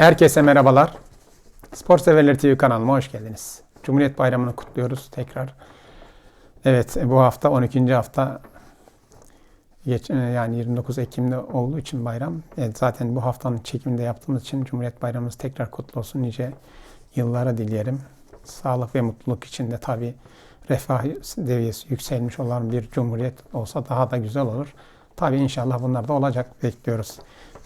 Herkese merhabalar. Spor Severler TV kanalıma hoş geldiniz. Cumhuriyet Bayramı'nı kutluyoruz tekrar. Evet bu hafta 12. hafta geç, e, yani 29 Ekim'de olduğu için bayram. Evet, zaten bu haftanın çekiminde yaptığımız için Cumhuriyet Bayramımız tekrar kutlu olsun. Nice yıllara dileyelim. Sağlık ve mutluluk içinde tabii refah seviyesi yükselmiş olan bir cumhuriyet olsa daha da güzel olur. Tabii inşallah bunlar da olacak bekliyoruz.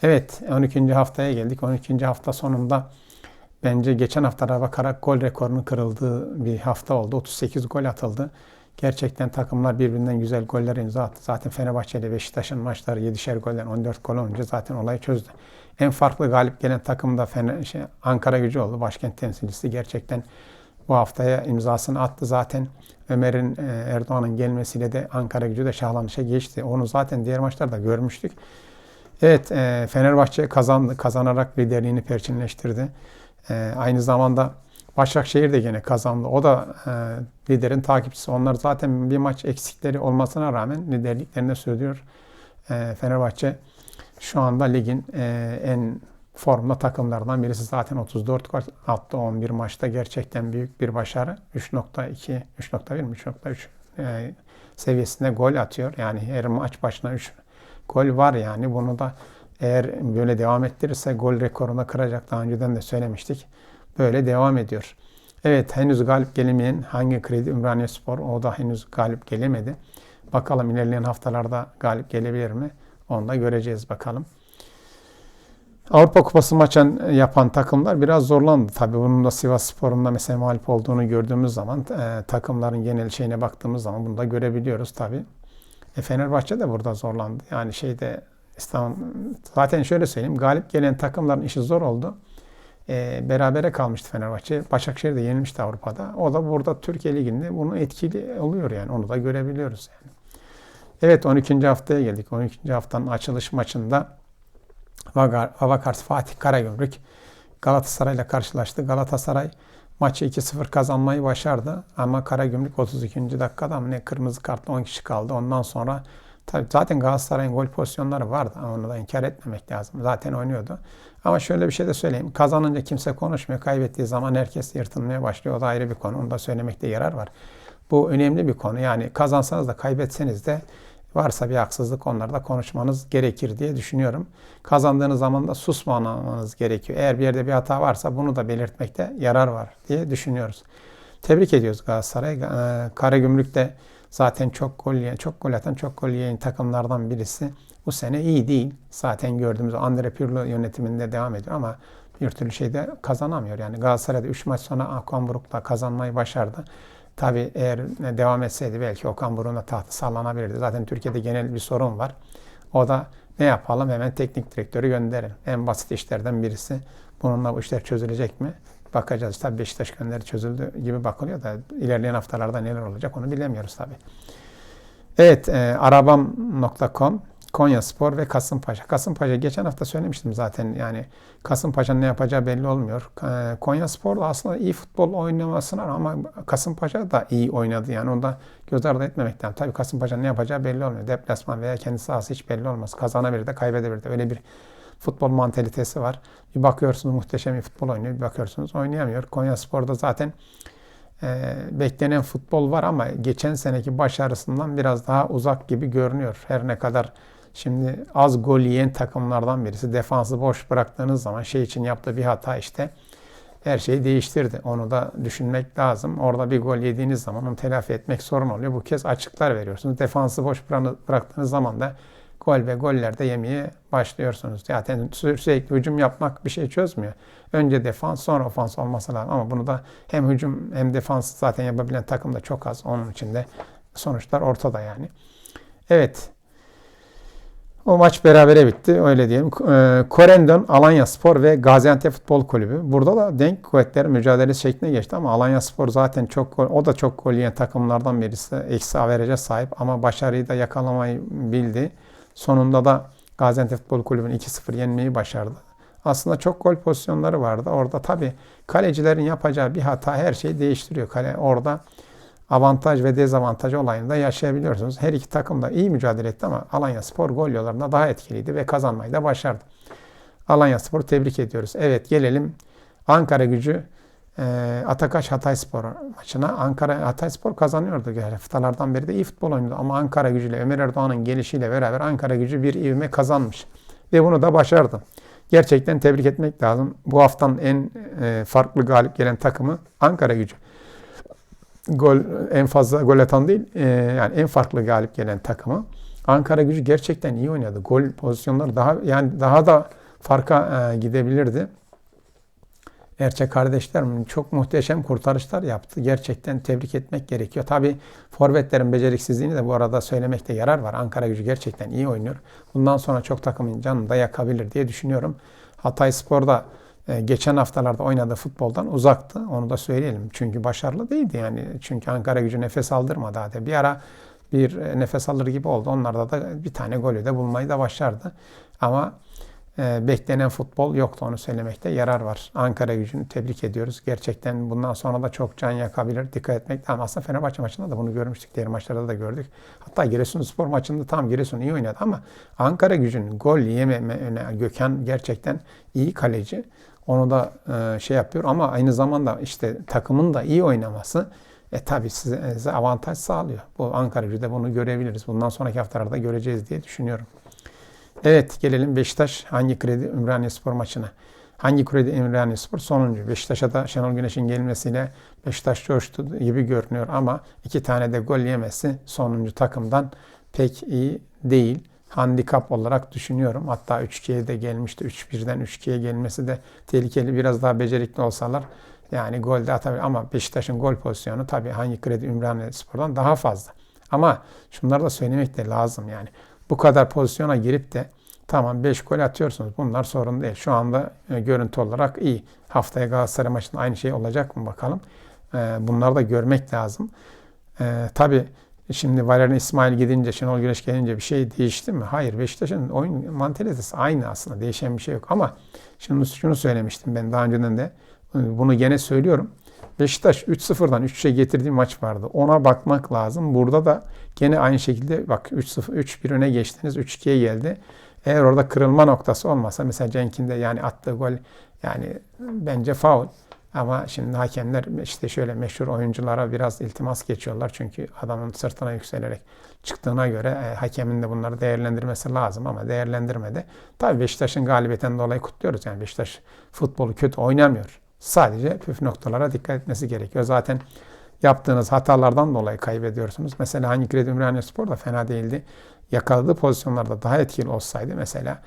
Evet 12. haftaya geldik. 12. hafta sonunda bence geçen haftalara bakarak gol rekorunun kırıldığı bir hafta oldu. 38 gol atıldı. Gerçekten takımlar birbirinden güzel goller imza attı. Zaten Fenerbahçe ile Beşiktaş'ın maçları 7'şer golden 14 gol olunca zaten olayı çözdü. En farklı galip gelen takım da Fener, şey, Ankara gücü oldu. Başkent temsilcisi gerçekten bu haftaya imzasını attı. Zaten Ömer'in e, Erdoğan'ın gelmesiyle de Ankara gücü de şahlanışa geçti. Onu zaten diğer maçlarda görmüştük. Evet e, Fenerbahçe kazandı. Kazanarak liderliğini perçinleştirdi. E, aynı zamanda Başakşehir de gene kazandı. O da liderin takipçisi. Onlar zaten bir maç eksikleri olmasına rağmen liderliklerinde sürdürüyor. Fenerbahçe şu anda ligin en formda takımlardan birisi. Zaten 34 gol attı 11 maçta. Gerçekten büyük bir başarı. 3.2, 3.1 mi 3.3 e, seviyesinde gol atıyor. Yani her maç başına 3 gol var yani. Bunu da eğer böyle devam ettirirse gol rekorunu kıracak. Daha önceden de söylemiştik. Böyle devam ediyor. Evet henüz galip gelemeyen hangi kredi Ümraniye Spor o da henüz galip gelemedi. Bakalım ilerleyen haftalarda galip gelebilir mi? Onu da göreceğiz bakalım. Avrupa Kupası maçın yapan takımlar biraz zorlandı. Tabii bunun da Sivas Spor'un mesela mağlup olduğunu gördüğümüz zaman e, takımların genel şeyine baktığımız zaman bunu da görebiliyoruz tabii. E, Fenerbahçe de burada zorlandı. Yani şeyde İstanbul, zaten şöyle söyleyeyim galip gelen takımların işi zor oldu. E, berabere kalmıştı Fenerbahçe. Başakşehir de yenilmişti Avrupa'da. O da burada Türkiye Ligi'nde bunu etkili oluyor yani. Onu da görebiliyoruz yani. Evet 12. haftaya geldik. 12. haftanın açılış maçında Avakars Fatih Karagümrük Galatasaray ile karşılaştı. Galatasaray maçı 2-0 kazanmayı başardı. Ama Karagümrük 32. dakikada mı ne kırmızı kartla 10 kişi kaldı. Ondan sonra tabii zaten Galatasaray'ın gol pozisyonları vardı. Onu da inkar etmemek lazım. Zaten oynuyordu. Ama şöyle bir şey de söyleyeyim. Kazanınca kimse konuşmuyor. Kaybettiği zaman herkes yırtılmaya başlıyor. O da ayrı bir konu. Onu da söylemekte yarar var. Bu önemli bir konu. Yani kazansanız da kaybetseniz de Varsa bir haksızlık onlarda konuşmanız gerekir diye düşünüyorum. Kazandığınız zaman da susmamanız gerekiyor. Eğer bir yerde bir hata varsa bunu da belirtmekte yarar var diye düşünüyoruz. Tebrik ediyoruz Galatasaray. Ee, Karagümrük de zaten çok gol yiyen, çok gol atan, çok gol yiyen takımlardan birisi. Bu sene iyi değil. Zaten gördüğümüz Andre Pirlo yönetiminde devam ediyor ama bir türlü şeyde kazanamıyor. Yani Galatasaray'da 3 maç sonra Akvanburuk'la kazanmayı başardı. Tabi eğer devam etseydi belki Okan Buruk'un da tahtı sallanabilirdi. Zaten Türkiye'de genel bir sorun var. O da ne yapalım hemen teknik direktörü gönderin. En basit işlerden birisi. Bununla bu işler çözülecek mi? Bakacağız. Tabi Beşiktaş gönderi çözüldü gibi bakılıyor da ilerleyen haftalarda neler olacak onu bilemiyoruz tabi. Evet, e, arabam.com Konya Spor ve Kasımpaşa. Kasımpaşa geçen hafta söylemiştim zaten yani Kasımpaşa'nın ne yapacağı belli olmuyor. Konya Spor da aslında iyi futbol oynamasına ama Kasımpaşa da iyi oynadı yani onu da göz ardı etmemek lazım. Tabii Kasımpaşa'nın ne yapacağı belli olmuyor. Deplasman veya kendi sahası hiç belli olmaz. Kazanabilir de kaybedebilir de öyle bir futbol mantalitesi var. Bir bakıyorsunuz muhteşem bir futbol oynuyor, bir bakıyorsunuz oynayamıyor. Konya Spor'da zaten e, beklenen futbol var ama geçen seneki başarısından biraz daha uzak gibi görünüyor. Her ne kadar Şimdi az gol yiyen takımlardan birisi. Defansı boş bıraktığınız zaman şey için yaptığı bir hata işte her şeyi değiştirdi. Onu da düşünmek lazım. Orada bir gol yediğiniz zaman onu telafi etmek sorun oluyor. Bu kez açıklar veriyorsunuz. Defansı boş bıraktığınız zaman da gol ve goller de yemeye başlıyorsunuz. Zaten sürekli hücum yapmak bir şey çözmüyor. Önce defans sonra ofans olması lazım. Ama bunu da hem hücum hem defans zaten yapabilen takım da çok az. Onun için de sonuçlar ortada yani. Evet. O maç berabere bitti. Öyle diyelim. E, Korendon, Alanya Spor ve Gaziantep Futbol Kulübü. Burada da denk kuvvetler mücadelesi şekline geçti ama Alanya Spor zaten çok o da çok gol yiyen takımlardan birisi. Eksi averece sahip ama başarıyı da yakalamayı bildi. Sonunda da Gaziantep Futbol Kulübü'nü 2-0 yenmeyi başardı. Aslında çok gol pozisyonları vardı. Orada tabii kalecilerin yapacağı bir hata her şeyi değiştiriyor. Kale orada avantaj ve dezavantaj olayını da yaşayabiliyorsunuz. Her iki takım da iyi mücadele etti ama Alanya Spor gol yollarında daha etkiliydi ve kazanmayı da başardı. Alanya Spor'u tebrik ediyoruz. Evet gelelim Ankara gücü e, Atakaş Hatayspor maçına. Ankara Hatayspor kazanıyordu. Yani haftalardan beri de iyi futbol oynadı. Ama Ankara gücüyle Ömer Erdoğan'ın gelişiyle beraber Ankara gücü bir ivme kazanmış. Ve bunu da başardı. Gerçekten tebrik etmek lazım. Bu haftanın en e, farklı galip gelen takımı Ankara gücü. Gol en fazla gol atan değil, e, yani en farklı galip gelen takımı. Ankara gücü gerçekten iyi oynadı. Gol pozisyonları daha yani daha da farka e, gidebilirdi. Erçe kardeşlerim çok muhteşem kurtarışlar yaptı. Gerçekten tebrik etmek gerekiyor. Tabi forvetlerin beceriksizliğini de bu arada söylemekte yarar var. Ankara gücü gerçekten iyi oynuyor. Bundan sonra çok takımın canını da yakabilir diye düşünüyorum. Hatay Spor'da geçen haftalarda oynadığı futboldan uzaktı. Onu da söyleyelim. Çünkü başarılı değildi yani. Çünkü Ankara gücü nefes aldırmadı. Hadi. Bir ara bir e, nefes alır gibi oldu. Onlarda da bir tane golü de bulmayı da başardı. Ama e, beklenen futbol yoktu onu söylemekte yarar var. Ankara gücünü tebrik ediyoruz. Gerçekten bundan sonra da çok can yakabilir. Dikkat etmek lazım. Aslında Fenerbahçe maçında da bunu görmüştük. Diğer maçlarda da gördük. Hatta Giresunspor maçında tam Giresun iyi oynadı ama Ankara gücünün gol yememe Gökhan gerçekten iyi kaleci. Onu da e, şey yapıyor ama aynı zamanda işte takımın da iyi oynaması e tabi size, avantaj sağlıyor. Bu Ankara gücü de bunu görebiliriz. Bundan sonraki haftalarda göreceğiz diye düşünüyorum. Evet gelelim Beşiktaş hangi kredi Ümraniye Spor maçına. Hangi kredi Ümraniye Spor sonuncu. Beşiktaş'a da Şenol Güneş'in gelmesiyle Beşiktaş coştu gibi görünüyor ama iki tane de gol yemesi sonuncu takımdan pek iyi değil. Handikap olarak düşünüyorum. Hatta 3-2'ye de gelmişti. 3-1'den 3-2'ye gelmesi de tehlikeli. Biraz daha becerikli olsalar yani golde atabilir. Ama Beşiktaş'ın gol pozisyonu tabii hangi kredi Ümraniye Spor'dan daha fazla. Ama şunları da söylemek de lazım yani bu kadar pozisyona girip de tamam 5 gol atıyorsunuz. Bunlar sorun değil. Şu anda e, görüntü olarak iyi. Haftaya Galatasaray maçında aynı şey olacak mı bakalım. E, bunları da görmek lazım. E, tabii Şimdi Valerian İsmail gidince, Şenol Güneş gelince bir şey değişti mi? Hayır. Beşiktaş'ın oyun mantalitesi aynı aslında. Değişen bir şey yok. Ama şimdi şunu söylemiştim ben daha önceden de. Bunu gene söylüyorum. Beşiktaş 3-0'dan 3'e getirdiği maç vardı. Ona bakmak lazım. Burada da gene aynı şekilde bak 3-0 3-1 öne geçtiniz. 3-2'ye geldi. Eğer orada kırılma noktası olmasa mesela Cenk'in de yani attığı gol yani bence faul. Ama şimdi hakemler işte şöyle meşhur oyunculara biraz iltimas geçiyorlar. Çünkü adamın sırtına yükselerek çıktığına göre e, hakemin de bunları değerlendirmesi lazım ama değerlendirmedi. Tabii Beşiktaş'ın galibiyetinden dolayı kutluyoruz. Yani Beşiktaş futbolu kötü oynamıyor. Sadece püf noktalara dikkat etmesi gerekiyor. Zaten yaptığınız hatalardan dolayı kaybediyorsunuz. Mesela hangi kredi Ümraniye Spor da fena değildi. Yakaladığı pozisyonlarda daha etkili olsaydı mesela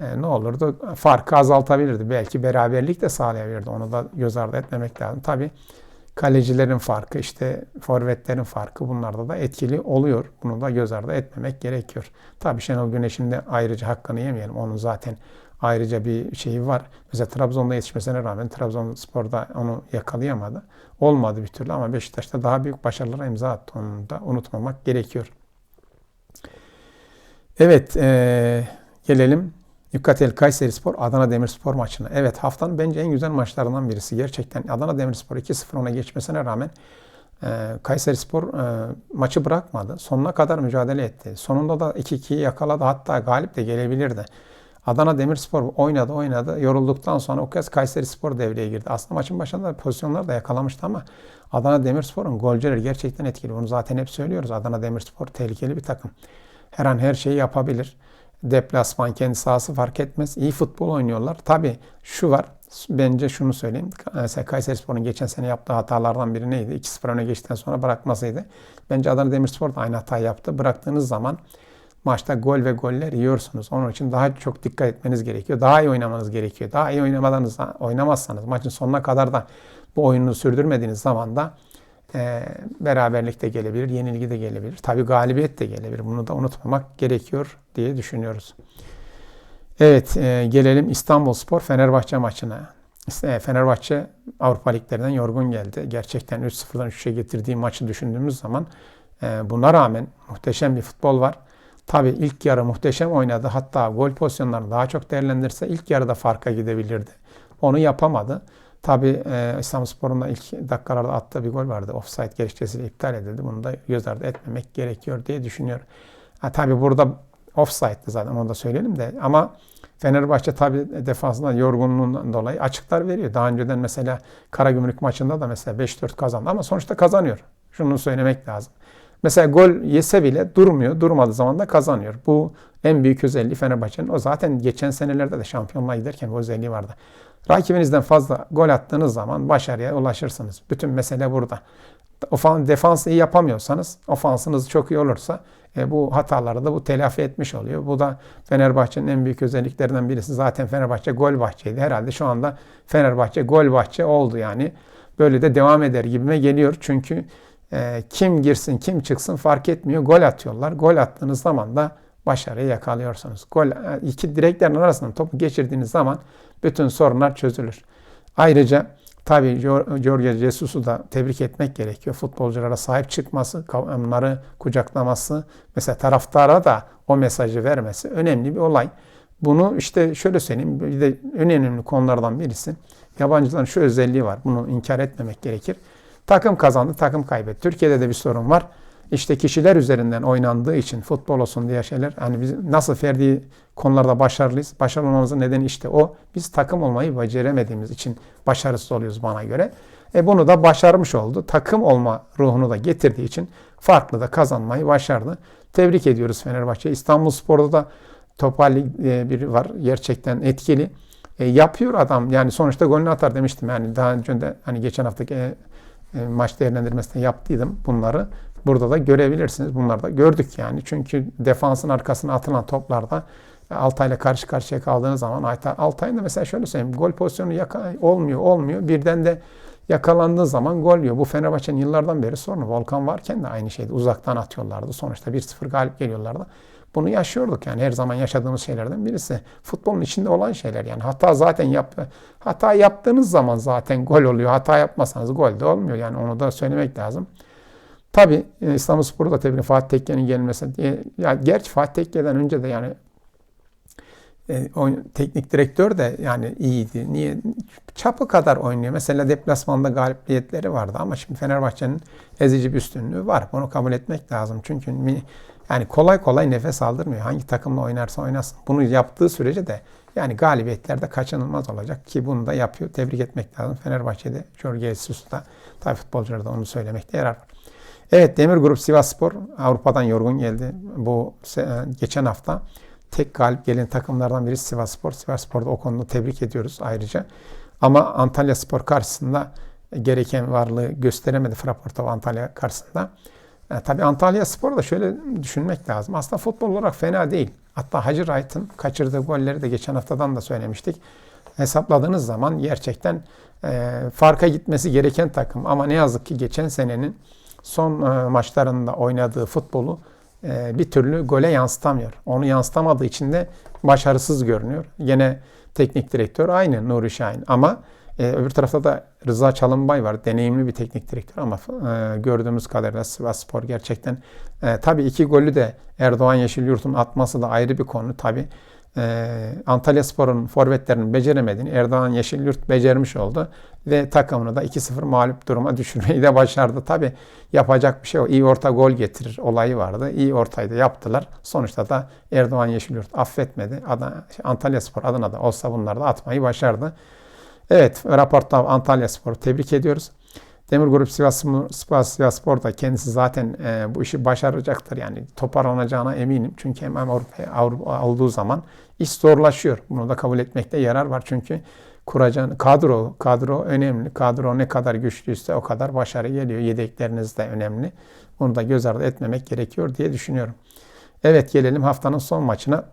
e, ne olurdu? Farkı azaltabilirdi. Belki beraberlik de sağlayabilirdi. Onu da göz ardı etmemek lazım. Tabi kalecilerin farkı, işte forvetlerin farkı bunlarda da etkili oluyor. Bunu da göz ardı etmemek gerekiyor. Tabi Şenol Güneş'in de ayrıca hakkını yemeyelim. Onun zaten ayrıca bir şeyi var. Mesela Trabzon'da yetişmesine rağmen Trabzonspor'da onu yakalayamadı. Olmadı bir türlü ama Beşiktaş'ta daha büyük başarılara imza attı. Onu da unutmamak gerekiyor. Evet, e, gelelim Yukatel Kayseri Spor, Adana Demirspor maçına. Evet haftanın bence en güzel maçlarından birisi. Gerçekten Adana Demirspor 2-0 ona geçmesine rağmen e, Kayseri Spor e, maçı bırakmadı. Sonuna kadar mücadele etti. Sonunda da 2-2'yi yakaladı. Hatta galip de gelebilirdi. Adana Demirspor oynadı oynadı. Yorulduktan sonra o kez Kayseri Spor devreye girdi. Aslında maçın başında pozisyonlar da yakalamıştı ama Adana Demirspor'un golcüleri gerçekten etkili. Bunu zaten hep söylüyoruz. Adana Demirspor tehlikeli bir takım. Her an her şeyi yapabilir. Deplasman kendi sahası fark etmez. İyi futbol oynuyorlar. Tabi şu var. Bence şunu söyleyeyim. Mesela Kayseri Spor'un geçen sene yaptığı hatalardan biri neydi? 2-0 öne geçtikten sonra bırakmasıydı. Bence Adana Demirspor da aynı hata yaptı. Bıraktığınız zaman maçta gol ve goller yiyorsunuz. Onun için daha çok dikkat etmeniz gerekiyor. Daha iyi oynamanız gerekiyor. Daha iyi oynamadığınız, oynamazsanız maçın sonuna kadar da bu oyunu sürdürmediğiniz zaman da e, beraberlik de gelebilir, yenilgi de gelebilir. Tabii galibiyet de gelebilir. Bunu da unutmamak gerekiyor diye düşünüyoruz. Evet, e, gelelim İstanbul Spor Fenerbahçe maçına. İşte Fenerbahçe Avrupa Liglerinden yorgun geldi. Gerçekten 3-0'dan 3'e getirdiği maçı düşündüğümüz zaman e, buna rağmen muhteşem bir futbol var. Tabi ilk yarı muhteşem oynadı. Hatta gol pozisyonlarını daha çok değerlendirse ilk yarıda farka gidebilirdi. Onu yapamadı. Tabi e, İstanbulspor'un da ilk dakikalarda attığı bir gol vardı. Offside gerekçesiyle iptal edildi. Bunu da göz ardı etmemek gerekiyor diye düşünüyorum. Ha, tabi burada offside'dı zaten onu da söyleyelim de ama Fenerbahçe tabi defansından yorgunluğundan dolayı açıklar veriyor. Daha önceden mesela Karagümrük maçında da mesela 5-4 kazandı ama sonuçta kazanıyor. Şunu söylemek lazım. Mesela gol yese bile durmuyor. Durmadığı zaman da kazanıyor. Bu en büyük özelliği Fenerbahçe'nin. O zaten geçen senelerde de şampiyonluğa giderken bu özelliği vardı. Rakibinizden fazla gol attığınız zaman başarıya ulaşırsınız. Bütün mesele burada. Ofan, defansı iyi yapamıyorsanız, ofansınız çok iyi olursa e, bu hataları da bu telafi etmiş oluyor. Bu da Fenerbahçe'nin en büyük özelliklerinden birisi. Zaten Fenerbahçe gol bahçeydi. Herhalde şu anda Fenerbahçe gol bahçe oldu yani. Böyle de devam eder gibime geliyor. Çünkü e, kim girsin kim çıksın fark etmiyor. Gol atıyorlar. Gol attığınız zaman da başarıyı yakalıyorsunuz. Gol e, iki direklerin arasından topu geçirdiğiniz zaman bütün sorunlar çözülür. Ayrıca tabii Jorge Jesus'u da tebrik etmek gerekiyor. Futbolculara sahip çıkması, onları kucaklaması, mesela taraftara da o mesajı vermesi önemli bir olay. Bunu işte şöyle söyleyeyim, bir de önemli konulardan birisi. Yabancıların şu özelliği var. Bunu inkar etmemek gerekir. Takım kazandı, takım kaybetti. Türkiye'de de bir sorun var. İşte kişiler üzerinden oynandığı için futbol olsun diye şeyler. Hani biz nasıl ferdi konularda başarılıyız. Başarılı olmamızın nedeni işte o. Biz takım olmayı beceremediğimiz için başarısız oluyoruz bana göre. E bunu da başarmış oldu. Takım olma ruhunu da getirdiği için farklı da kazanmayı başardı. Tebrik ediyoruz Fenerbahçe. İstanbul Spor'da da Topal e, biri var. Gerçekten etkili. E, yapıyor adam. Yani sonuçta golünü atar demiştim. Yani daha önce de hani geçen haftaki e, e, maç değerlendirmesinde yaptıydım bunları. Burada da görebilirsiniz. Bunları da gördük yani. Çünkü defansın arkasına atılan toplarda Altay'la karşı karşıya kaldığınız zaman Altay, Altay'ın da mesela şöyle söyleyeyim. Gol pozisyonu yaka, olmuyor, olmuyor. Birden de yakalandığı zaman gol yiyor. Bu Fenerbahçe'nin yıllardan beri sorunu. Volkan varken de aynı şeydi. Uzaktan atıyorlardı. Sonuçta 1-0 galip geliyorlardı. Bunu yaşıyorduk yani her zaman yaşadığımız şeylerden birisi. Futbolun içinde olan şeyler yani. Hata zaten yap hata yaptığınız zaman zaten gol oluyor. Hata yapmasanız gol de olmuyor. Yani onu da söylemek lazım. Tabi e, İstanbul Sporu da tabii Fatih Tekke'nin gelmesi diye. Ya gerçi Fatih Tekke'den önce de yani e, o teknik direktör de yani iyiydi. Niye? Çapı kadar oynuyor. Mesela deplasmanda galibiyetleri vardı ama şimdi Fenerbahçe'nin ezici bir üstünlüğü var. Bunu kabul etmek lazım. Çünkü yani kolay kolay nefes aldırmıyor. Hangi takımla oynarsa oynasın. Bunu yaptığı sürece de yani galibiyetlerde kaçınılmaz olacak ki bunu da yapıyor. Tebrik etmek lazım. Fenerbahçe'de Jorge Jesus'ta tabi futbolcularda onu söylemekte yarar var. Evet Demir Grup Sivas Spor Avrupa'dan yorgun geldi. Bu geçen hafta tek galip gelen takımlardan biri Sivas Spor. Sivas Spor'da o konuda tebrik ediyoruz ayrıca. Ama Antalya Spor karşısında gereken varlığı gösteremedi Fraporto Antalya karşısında. E, tabii Antalya Spor'u da şöyle düşünmek lazım. Aslında futbol olarak fena değil. Hatta Hacı Wright'ın kaçırdığı golleri de geçen haftadan da söylemiştik. Hesapladığınız zaman gerçekten e, farka gitmesi gereken takım. Ama ne yazık ki geçen senenin son e, maçlarında oynadığı futbolu e, bir türlü gole yansıtamıyor. Onu yansıtamadığı için de başarısız görünüyor. Yine teknik direktör aynı Nuri Şahin ama e, öbür tarafta da Rıza Çalınbay var. Deneyimli bir teknik direktör ama gördüğümüz kadarıyla Sivas Spor gerçekten e, tabii iki golü de Erdoğan Yeşilyurt'un atması da ayrı bir konu. Tabii e, Antalya Spor'un forvetlerinin beceremediğini Erdoğan Yeşilyurt becermiş oldu. Ve takımını da 2-0 mağlup duruma düşürmeyi de başardı. Tabi yapacak bir şey o. İyi orta gol getirir olayı vardı. İyi ortayı da yaptılar. Sonuçta da Erdoğan Yeşilyurt affetmedi. Adana, Antalya Spor adına da olsa bunları da atmayı başardı. Evet, raporta Antalya Spor'u tebrik ediyoruz. Demir Grup Sivas, Sivas, Sivas Spor da kendisi zaten e, bu işi başaracaktır. Yani toparlanacağına eminim. Çünkü hem Avrupa, Avrupa olduğu zaman iş zorlaşıyor. Bunu da kabul etmekte yarar var. Çünkü kuracağın kadro, kadro önemli. Kadro ne kadar güçlüyse o kadar başarı geliyor. Yedekleriniz de önemli. Bunu da göz ardı etmemek gerekiyor diye düşünüyorum. Evet gelelim haftanın son maçına.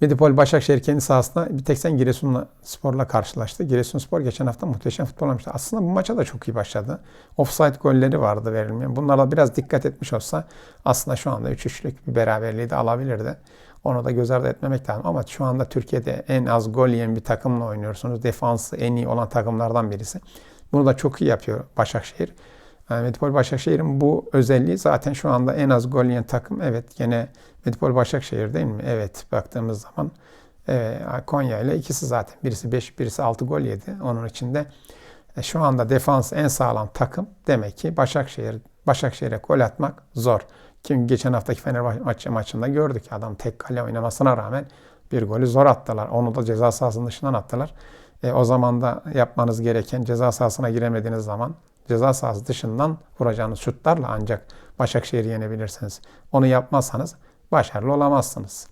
Medipol Başakşehir kendi sahasında bir tek sen Giresun'la Spor'la karşılaştı. Giresun Spor geçen hafta muhteşem futbol oynamıştı. Aslında bu maça da çok iyi başladı. Offside golleri vardı verilmeyen. Bunlara biraz dikkat etmiş olsa aslında şu anda 3-3'lük bir beraberliği de alabilirdi. Onu da göz ardı etmemek lazım. Ama şu anda Türkiye'de en az gol yiyen bir takımla oynuyorsunuz. Defansı en iyi olan takımlardan birisi. Bunu da çok iyi yapıyor Başakşehir. Yani Metropol Başakşehir'in bu özelliği zaten şu anda en az gol yiyen takım. Evet gene Metropol Başakşehir değil mi? Evet baktığımız zaman e, Konya ile ikisi zaten. Birisi 5, birisi 6 gol yedi. Onun içinde e, şu anda defans en sağlam takım. Demek ki Başakşehir Başakşehir'e gol atmak zor. Kim geçen haftaki Fenerbahçe maçı, maçında gördük. Adam tek kale oynamasına rağmen bir golü zor attılar. Onu da ceza sahasının dışından attılar. E, o zaman da yapmanız gereken ceza sahasına giremediğiniz zaman ceza sahası dışından vuracağınız şutlarla ancak Başakşehir'i yenebilirsiniz. Onu yapmazsanız başarılı olamazsınız.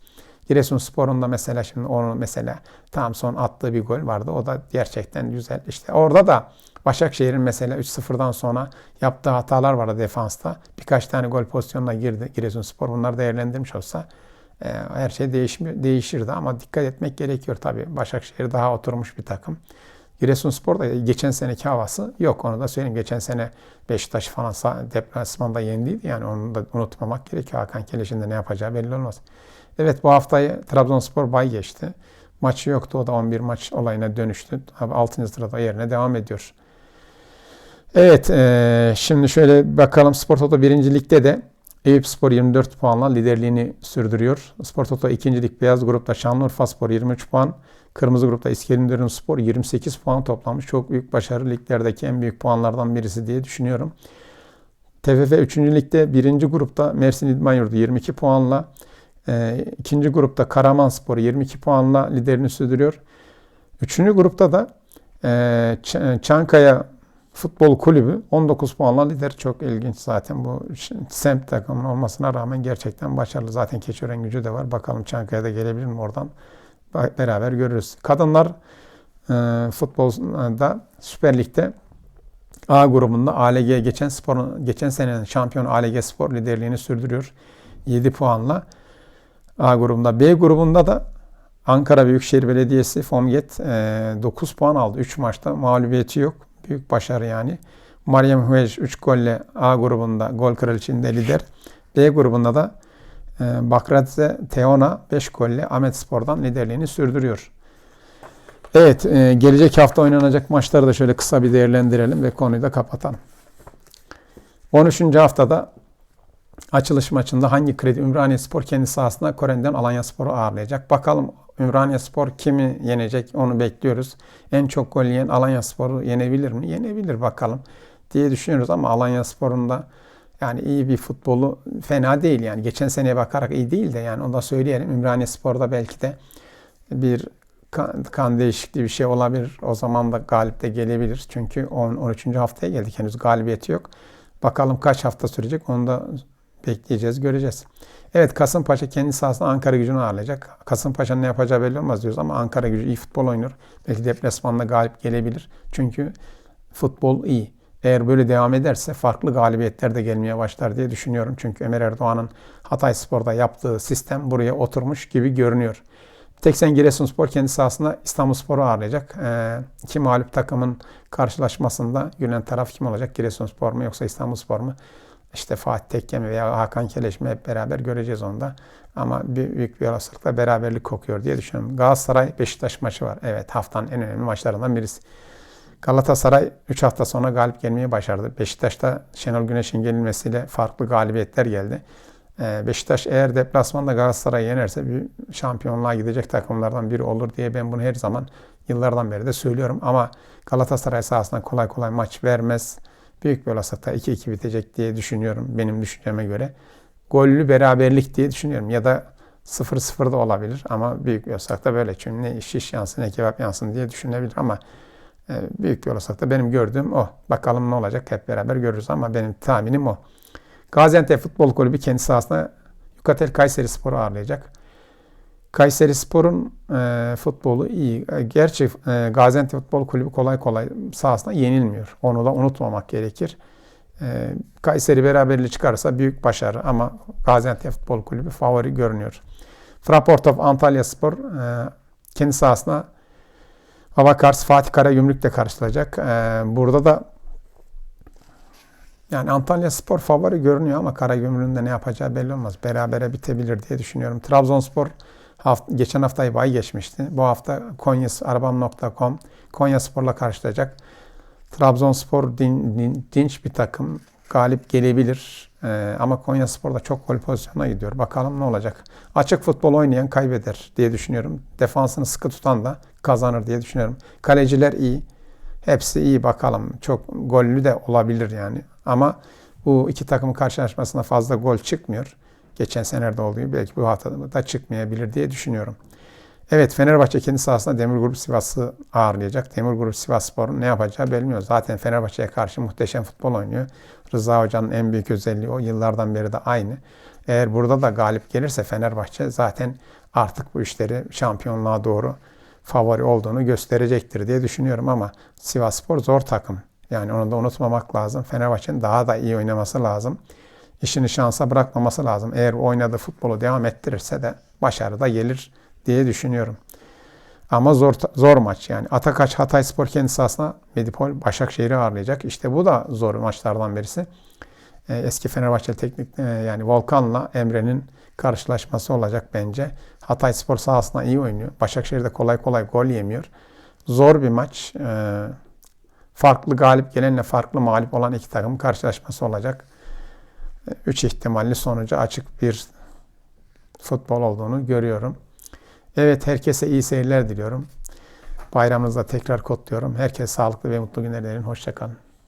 Giresunspor'un da mesela şimdi onu mesela tam son attığı bir gol vardı. O da gerçekten güzel. İşte orada da Başakşehir'in mesela 3-0'dan sonra yaptığı hatalar vardı defansta. Birkaç tane gol pozisyonuna girdi Giresunspor. Bunları değerlendirmiş olsa e, her şey değişmi, değişirdi ama dikkat etmek gerekiyor tabii. Başakşehir daha oturmuş bir takım. Giresunspor da geçen seneki havası yok. Onu da söyleyeyim. Geçen sene Beşiktaş falan deplasmanda yendiydi. Yani onu da unutmamak gerekiyor. Hakan Keleş'in de ne yapacağı belli olmaz. Evet bu haftayı Trabzonspor bay geçti. Maçı yoktu. O da 11 maç olayına dönüştü. 6. sırada yerine devam ediyor. Evet e, şimdi şöyle bakalım Spor Toto 1. Lig'de de Eyüp Spor 24 puanla liderliğini sürdürüyor. Spor Toto 2. Lig Beyaz Grupta Şanlıurfa Spor 23 puan. Kırmızı Grupta İskenderun Spor 28 puan toplamış. Çok büyük başarı liglerdeki en büyük puanlardan birisi diye düşünüyorum. TFF 3. Lig'de 1. Grupta Mersin İdman Yurdu 22 puanla. E, ikinci grupta Karaman Spor 22 puanla liderini sürdürüyor. Üçüncü grupta da e, Çankaya Futbol Kulübü 19 puanla lider. Çok ilginç zaten bu semt takımın olmasına rağmen gerçekten başarılı. Zaten Keçören gücü de var. Bakalım Çankaya'da gelebilir mi oradan beraber görürüz. Kadınlar e, futbolda Süper Lig'de A grubunda ALG geçen sporun geçen senenin şampiyon ALG Spor liderliğini sürdürüyor. 7 puanla. A grubunda. B grubunda da Ankara Büyükşehir Belediyesi Fomget 9 puan aldı. 3 maçta mağlubiyeti yok. Büyük başarı yani. Meryem Hüvej 3 golle A grubunda gol kraliçinde lider. B grubunda da e, Teona 5 golle Ahmet Spor'dan liderliğini sürdürüyor. Evet, e, gelecek hafta oynanacak maçları da şöyle kısa bir değerlendirelim ve konuyu da kapatalım. 13. haftada açılış maçında hangi kredi Ümraniye Spor kendi sahasında Kore'den Alanya Spor'u ağırlayacak. Bakalım Ümraniye Spor kimi yenecek onu bekliyoruz. En çok gol yiyen Alanya Spor'u yenebilir mi? Yenebilir bakalım diye düşünüyoruz ama Alanya Spor'un da yani iyi bir futbolu fena değil yani. Geçen seneye bakarak iyi değil de yani onu da söyleyelim. Ümraniye Spor'da belki de bir kan, kan değişikliği bir şey olabilir. O zaman da galip de gelebilir. Çünkü 10 13. haftaya geldik. Henüz galibiyeti yok. Bakalım kaç hafta sürecek onu da bekleyeceğiz, göreceğiz. Evet Kasımpaşa kendi sahasında Ankara gücünü ağırlayacak. Kasımpaşa'nın ne yapacağı belli olmaz diyoruz ama Ankara gücü iyi futbol oynuyor. Belki deplasmanda galip gelebilir. Çünkü futbol iyi. Eğer böyle devam ederse farklı galibiyetler de gelmeye başlar diye düşünüyorum. Çünkü Ömer Erdoğan'ın Hatay Spor'da yaptığı sistem buraya oturmuş gibi görünüyor. Teksen Giresunspor kendi sahasında İstanbulspor'u ağırlayacak. E, iki mağlup takımın karşılaşmasında gülen taraf kim olacak? Giresunspor mu yoksa İstanbulspor mu? İşte Fatih Tekke veya Hakan Keleş hep beraber göreceğiz onda. Ama büyük bir olasılıkla beraberlik kokuyor diye düşünüyorum. Galatasaray Beşiktaş maçı var. Evet haftanın en önemli maçlarından birisi. Galatasaray 3 hafta sonra galip gelmeyi başardı. Beşiktaş'ta Şenol Güneş'in gelinmesiyle farklı galibiyetler geldi. Ee, Beşiktaş eğer deplasmanda Galatasaray'ı yenerse bir şampiyonluğa gidecek takımlardan biri olur diye ben bunu her zaman yıllardan beri de söylüyorum. Ama Galatasaray sahasında kolay kolay maç vermez. Büyük bir olasılıkla 2-2 bitecek diye düşünüyorum benim düşünceme göre. Gollü beraberlik diye düşünüyorum ya da 0-0 da olabilir ama büyük bir olasılıkla böyle. Çünkü ne şiş yansın ne kebap yansın diye düşünebilir ama e, büyük bir olasılıkla benim gördüğüm o. Bakalım ne olacak hep beraber görürüz ama benim tahminim o. Gaziantep Futbol Kulübü kendi sahasında Yukatel Kayseri Spor'u ağırlayacak. Kayseri Spor'un e, futbolu iyi. E, gerçi e, Gaziantep Futbol Kulübü kolay kolay sahasında yenilmiyor. Onu da unutmamak gerekir. E, Kayseri beraberliği çıkarsa büyük başarı ama Gaziantep Futbol Kulübü favori görünüyor. Fraport of Antalya Spor e, kendi sahasında Avakars Fatih Karagümrük'le karşılayacak. E, burada da yani Antalya Spor favori görünüyor ama Karagümrük'ün de ne yapacağı belli olmaz. Berabere bitebilir diye düşünüyorum. Trabzonspor hafta, geçen haftayı bay geçmişti. Bu hafta konyasarabam.com Konya Spor'la karşılayacak. Trabzonspor din, din, dinç bir takım. Galip gelebilir. Ee, ama Konya Spor da çok gol pozisyonuna gidiyor. Bakalım ne olacak. Açık futbol oynayan kaybeder diye düşünüyorum. Defansını sıkı tutan da kazanır diye düşünüyorum. Kaleciler iyi. Hepsi iyi bakalım. Çok gollü de olabilir yani. Ama Bu iki takımın karşılaşmasında fazla gol çıkmıyor. Geçen senelerde olduğu gibi belki bu haftada da çıkmayabilir diye düşünüyorum. Evet Fenerbahçe kendi sahasında Demir Grup Sivas'ı ağırlayacak. Demir Grup Sivas Spor'un ne yapacağı bilmiyoruz. Zaten Fenerbahçe'ye karşı muhteşem futbol oynuyor. Rıza Hoca'nın en büyük özelliği o. Yıllardan beri de aynı. Eğer burada da galip gelirse Fenerbahçe zaten artık bu işleri şampiyonluğa doğru favori olduğunu gösterecektir diye düşünüyorum ama Sivas Spor zor takım. Yani onu da unutmamak lazım. Fenerbahçe'nin daha da iyi oynaması lazım. İşini şansa bırakmaması lazım. Eğer oynadığı futbolu devam ettirirse de başarı da gelir diye düşünüyorum. Ama zor zor maç yani. Atakaç Hatay Spor kendi sahasına Medipol Başakşehir'i ağırlayacak. İşte bu da zor maçlardan birisi. Ee, eski Fenerbahçe teknik e, yani Volkan'la Emre'nin karşılaşması olacak bence. Hatay Spor sahasında iyi oynuyor. Başakşehir de kolay kolay gol yemiyor. Zor bir maç. Ee, farklı galip gelenle farklı mağlup olan iki takım karşılaşması olacak. Üç ihtimalli sonucu açık bir futbol olduğunu görüyorum. Evet herkese iyi seyirler diliyorum. Bayramınızda tekrar kutluyorum. Herkese sağlıklı ve mutlu günler dilerim. Hoşçakalın.